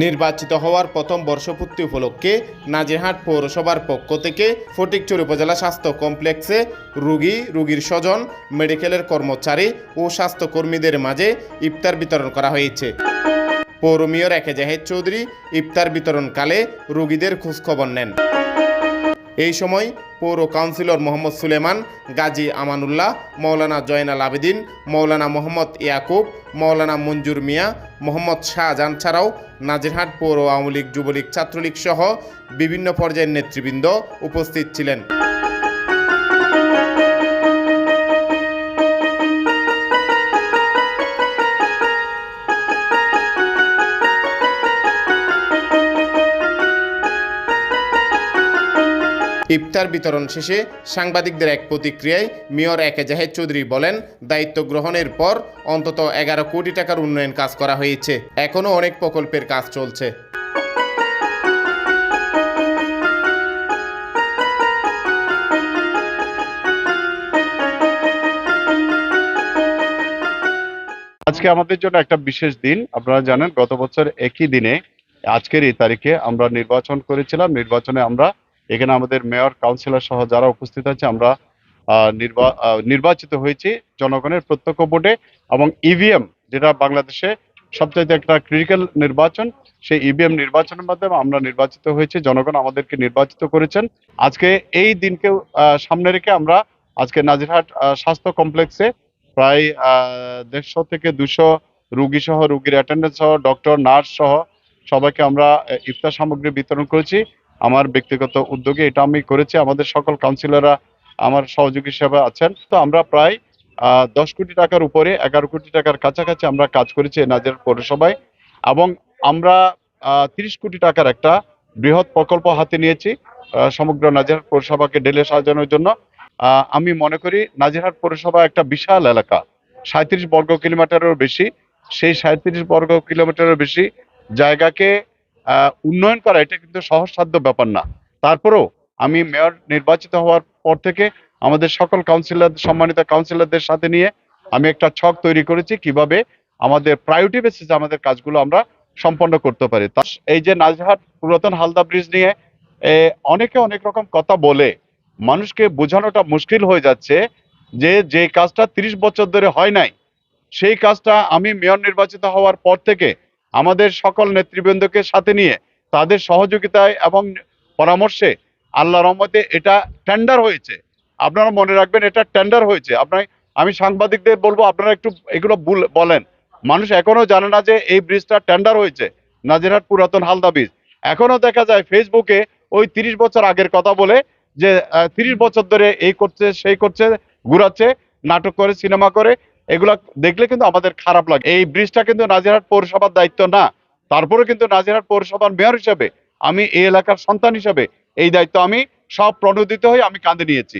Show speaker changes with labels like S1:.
S1: নির্বাচিত হওয়ার প্রথম বর্ষপূর্তি উপলক্ষে নাজিরহাট পৌরসভার পক্ষ থেকে ফটিকচুর উপজেলা স্বাস্থ্য কমপ্লেক্সে রুগী, রুগীর স্বজন, মেডিকেলের কর্মচারী ও স্বাস্থ্যকর্মীদের মাঝে ইফতার বিতরণ করা হয়েছে। পৌর মেয়র একে জাহেদ চৌধুরী ইফতার বিতরণকালে রুগীদের খোঁজখবর নেন। এই সময় পৌর কাউন্সিলর মোহাম্মদ সুলেমান, গাজী আমানুল্লাহ, মৌলানা জয়নাল আবেদিন, মৌলানা মোহাম্মদ ইয়াকুব, মৌলানা মঞ্জুর মিয়া, মোহাম্মদ শাহজাহান ছাড়াও নাজিরহাট পৌর আওয়ামী লীগ, যুবলীগ, ছাত্রলীগ সহ বিভিন্ন পর্যায়ের নেতৃবৃন্দ উপস্থিত ছিলেন। ইফতার বিতরণ শেষে সাংবাদিকদের এক প্রতিক্রিয়ায় মেয়র একে জাহেদ চৌধুরী বলেন, দায়িত্ব গ্রহণের পর অন্তত এগারো কোটি টাকার উন্নয়ন কাজ করা হয়েছে। এখনও অনেক প্রকল্পের কাজ চলছে।
S2: আজকে আমাদের জন্য একটা বিশেষ দিন। আপনারা জানেন, গত বছর একই দিনে আজকের এই তারিখে আমরা নির্বাচন করেছিলাম। নির্বাচনে আমরা এখানে আমাদের মেয়র, কাউন্সিলর সহ যারা উপস্থিত আছে, আমরা নির্বাচিত হয়েছি জনগণের প্রত্যক্ষ ভোটে এবং ইভিএম যেটা বাংলাদেশে সবচাইতে একটা ক্রিটিক্যাল নির্বাচন, সেই ইভিএম নির্বাচনের মাধ্যমে আমরা নির্বাচিত হয়েছি, জনগণ আমাদেরকে নির্বাচিত করেছেন। আজকে এই দিনকে সামনে রেখে আমরা আজকে নাজিরহাট স্বাস্থ্য কমপ্লেক্সে প্রায় দেড়শো থেকে দুশো রুগী সহ, রুগীর অ্যাটেন্ডেন্স সহ ডক্টর নার্স সহ সবাইকে আমরা ইফতার সামগ্রী বিতরণ করেছি। আমার ব্যক্তিগত উদ্যোগে এটা আমি করেছি। আমাদের সকল কাউন্সিলররা আমার সহযোগী হিসেবে আছেন। তো আমরা প্রায় দশ কোটি টাকার উপরে, এগারো কোটি টাকার কাছাকাছি আমরা কাজ করেছি এই নাজির পৌরসভায়। এবং আমরা তিরিশ কোটি টাকার একটা বৃহৎ প্রকল্প হাতে নিয়েছি সমগ্র নাজিরহাট পৌরসভাকে ডেলে সাজানোর জন্য। আমি মনে করি নাজিরহাট পৌরসভা একটা বিশাল এলাকা। সাঁত্রিশ বর্গ কিলোমিটারেরও বেশি। সেই সাঁত্রিশ বর্গ কিলোমিটারের বেশি জায়গাকে উন্নয়ন করা, এটা কিন্তু সহজসাধ্য ব্যাপার না। তারপরেও আমি মেয়র নির্বাচিত হওয়ার পর থেকে আমাদের সকল কাউন্সিলর সম্মানিত কাউন্সিলরদের সাথে নিয়ে আমি একটা ছক তৈরি করেছি, কীভাবে আমাদের প্রায়োরিটি বেসিসে আমাদের কাজগুলো আমরা সম্পন্ন করতে পারি। তা এই যে নাজহাট পুরাতন হালদা ব্রিজ নিয়ে অনেকে অনেক রকম কথা বলে, মানুষকে বোঝানোটা মুশকিল হয়ে যাচ্ছে যে যে কাজটা তিরিশ বছর ধরে হয় নাই, সেই কাজটা আমি মেয়র নির্বাচিত হওয়ার পর থেকে আমাদের সকল নেতৃবৃন্দকে সাথে নিয়ে তাদের সহযোগিতায় এবং পরামর্শে আল্লাহ রহমতে এটা টেন্ডার হয়েছে। আপনারা মনে রাখবেন এটা টেন্ডার হয়েছে। আপনার, আমি সাংবাদিকদের বলব, আপনারা একটু এগুলো বুল- বলেন। মানুষ এখনও জানে না যে এই ব্রিজটা টেন্ডার হয়েছে। নাজিরহাট পুরাতন হালদা ব্রিজ এখনও দেখা যায় ফেসবুকে ওই তিরিশ বছর আগের কথা বলে যে তিরিশ বছর ধরে এই করছে, সেই করছে, ঘুরাচ্ছে, নাটক করে, সিনেমা করে। এগুলা দেখলে কিন্তু আমাদের খারাপ লাগে। এই ব্রিজটা কিন্তু নাজিরহাট পৌরসভার দায়িত্ব না। তারপরে কিন্তু নাজিরহাট পৌরসভার মেয়র হিসেবে আমি এই এলাকার সন্তান হিসেবে এই দায়িত্ব আমি সব প্রণোদিত হয়ে আমি কাঁধে নিয়েছি।